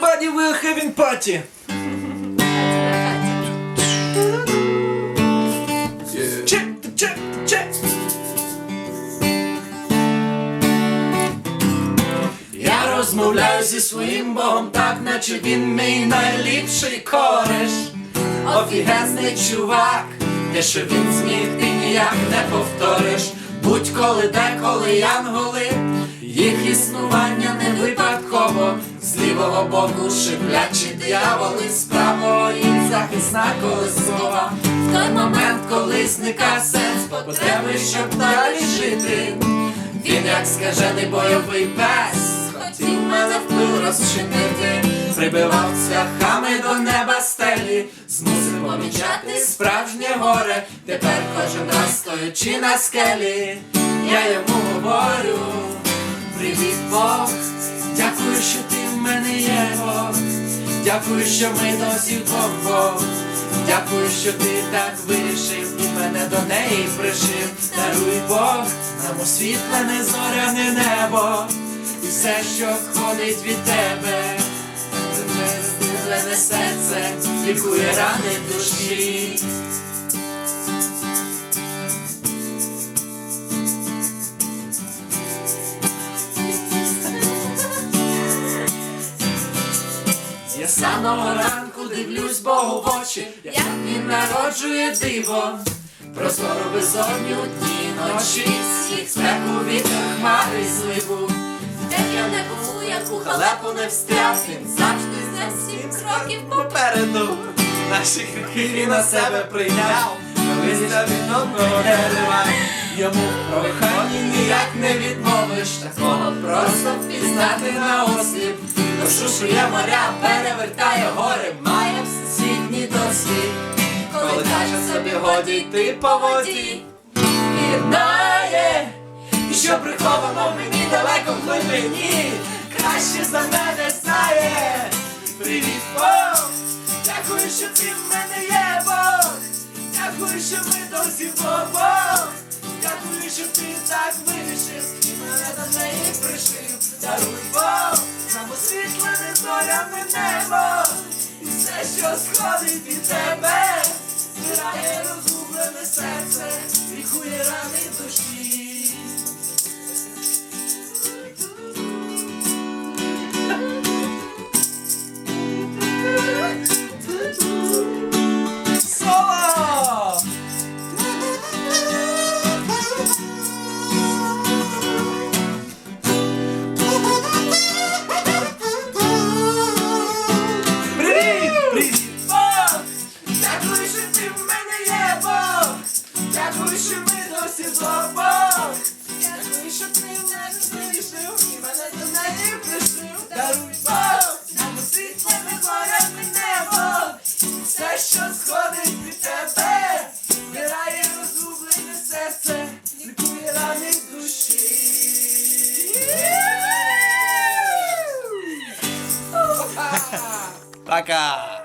Everybody we're having party. Check, check, check. Я розмовляю зі своїм богом, так наче він мій найліпший кореш. Офігенний чувак, те, що він зміг, ти ніяк не повториш. Будь-коли деколи янголи, їх існування не випадково. З лівого боку шиплячі дияволи, з правого їх захисна колесова. В той момент, коли зникає сенс потреби, щоб далі жити. Він, як скажений бойовий пес, хотів мене в пил розчинити, прибивав цвяхами до неба стелі, змусив помічати справжнє горе. Тепер кожен раз стоячи на скелі, я йому говорю, привіт Бог, дякую, що дякую, що ми досі вдвох. Дякую, що ти так вирішив і мене до неї пришив. Даруй Бог, нам освітлене зоряне небо, і все, що входить від тебе, розбудлене серце, лікує рани душі. Самого ранку дивлюсь Богу в очі, як він народжує диво, простору безодню дні ночі, сніг, спеку, вітер, хмари, зливу. Де я не був, яку халепу не встряв, він завжди за сім кроків попереду. Наші він на себе прийняв, листя від одного дерева. Йому в проханні ніяк не відмовиш, такого просто впізнати на осліп. Душу шує моря, перевертає гори, має всесвітній досвід. Коли каже собі годі йти по воді, єднає, і що приховано в мені далеко в глибині, краще за мене знає. Привіт, Бог! Дякую, що ти в мене є Бог. Дякую, що ми досі Бог. Дякую, що ти так вирішив і мене до неї пришив. Зоряне небо. І все, що сходить від тебе, збирає розгублене серце, лікує рани що ми досі Бог! Дякую, що ти мене вирішив і мене до неї пришив. Даруй Бог! Нам освітлене зоряне небо! Все, що сходить від тебе, збирає розгублене серце, лікує рани душі. Пока!